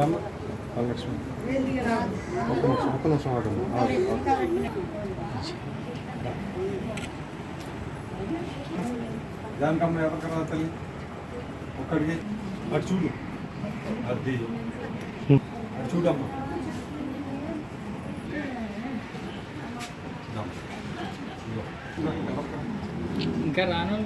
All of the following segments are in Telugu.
రమ్మ వరలక్ష్మి ఒక్క నిమిషం ఆగండి ఆగు. దానికమ్మ ఎవరికి రా తల్లి? ఒక్కడికి? అటు చూడు. అది. అటు చూడమ్మా? ఇంకా రాను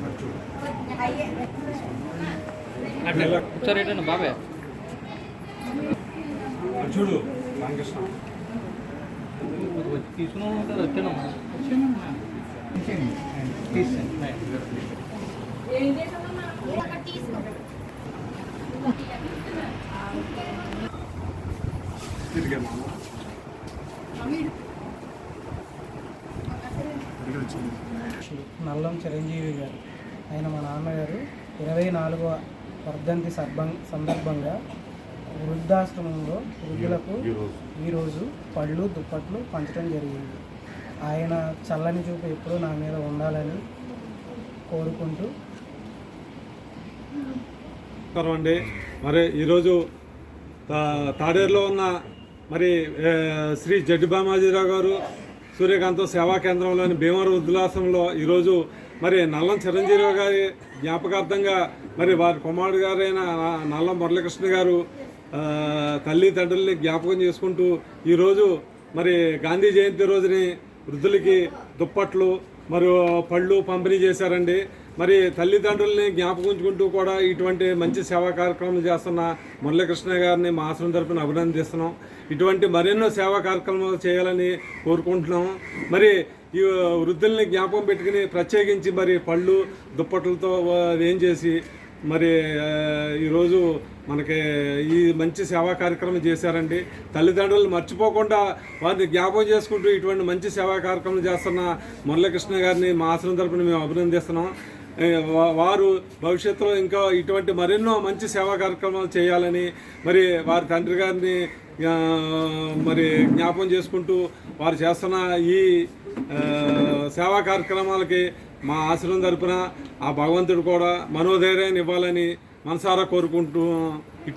అటు చూడు అట్లా ఒకసారి బాబాయ్. అటు చూడు రామకృష్ణ నల్లం చిరంజీవి గారు. ఆయన మా నాన్నగారు ఇరవై నాలుగవ వర్ధంతి సర్భం సందర్భంగా వృద్ధాశ్రమంలో వృద్ధులకు ఈరోజు పళ్ళు దుప్పట్లు పంచడం జరిగింది. ఆయన చల్లని చూపు ఎప్పుడూ నా మీద ఉండాలని కోరుకుంటూ నమస్కారం అండి మరి ఈరోజు తా- తాడేరులో ఉన్న మరి శ్రీ జడ్డి బామాజీరావు గారు సూర్యకాంత్ సేవా కేంద్రంలోని భీమవరం ఉద్లాసంలో ఈరోజు మరి నల్లం చిరంజీవి గారి జ్ఞాపకార్థంగా మరి వారి కుమారుడు గారైన నల్లం మురళీకృష్ణ గారు తల్లిదండ్రుల్ని జ్ఞాపకం చేసుకుంటూ ఈరోజు మరి గాంధీ జయంతి రోజుని వృద్ధులకి దుప్పట్లు మరియు పళ్ళు పంపిణీ చేశారండి. మరి తల్లిదండ్రుల్ని జ్ఞాపకించుకుంటూ కూడా ఇటువంటి మంచి సేవా కార్యక్రమాలు చేస్తున్న మురళీకృష్ణ గారిని మా ఆశ్రమం తరపున అభినందిస్తున్నాం. ఇటువంటి మరెన్నో సేవా కార్యక్రమాలు చేయాలని కోరుకుంటున్నాము మరి ఈ వృద్ధుల్ని జ్ఞాపకం పెట్టుకుని ప్రత్యేకించి మరి పళ్ళు దుప్పట్లతో ఏం చేసి మరి ఈరోజు మనకి ఈ మంచి సేవా కార్యక్రమం చేశారండి. తల్లిదండ్రులు మర్చిపోకుండా వారిని జ్ఞాపకం చేసుకుంటూ ఇటువంటి మంచి సేవా కార్యక్రమం చేస్తున్న మురళీకృష్ణ గారిని మా ఆశ్రమం తరపున మేము అభినందిస్తున్నాం. వారు భవిష్యత్తులో ఇంకా ఇటువంటి మరెన్నో మంచి సేవా కార్యక్రమాలు చేయాలని మరి వారి తండ్రి గారిని మరి జ్ఞాపం చేసుకుంటూ వారు చేస్తున్న ఈ సేవా కార్యక్రమాలకి మా ఆశ్రమం తరపున ఆ భగవంతుడు కూడా మనోధైర్యాన్ని ఇవ్వాలని మనసారా కోరుకుంటూ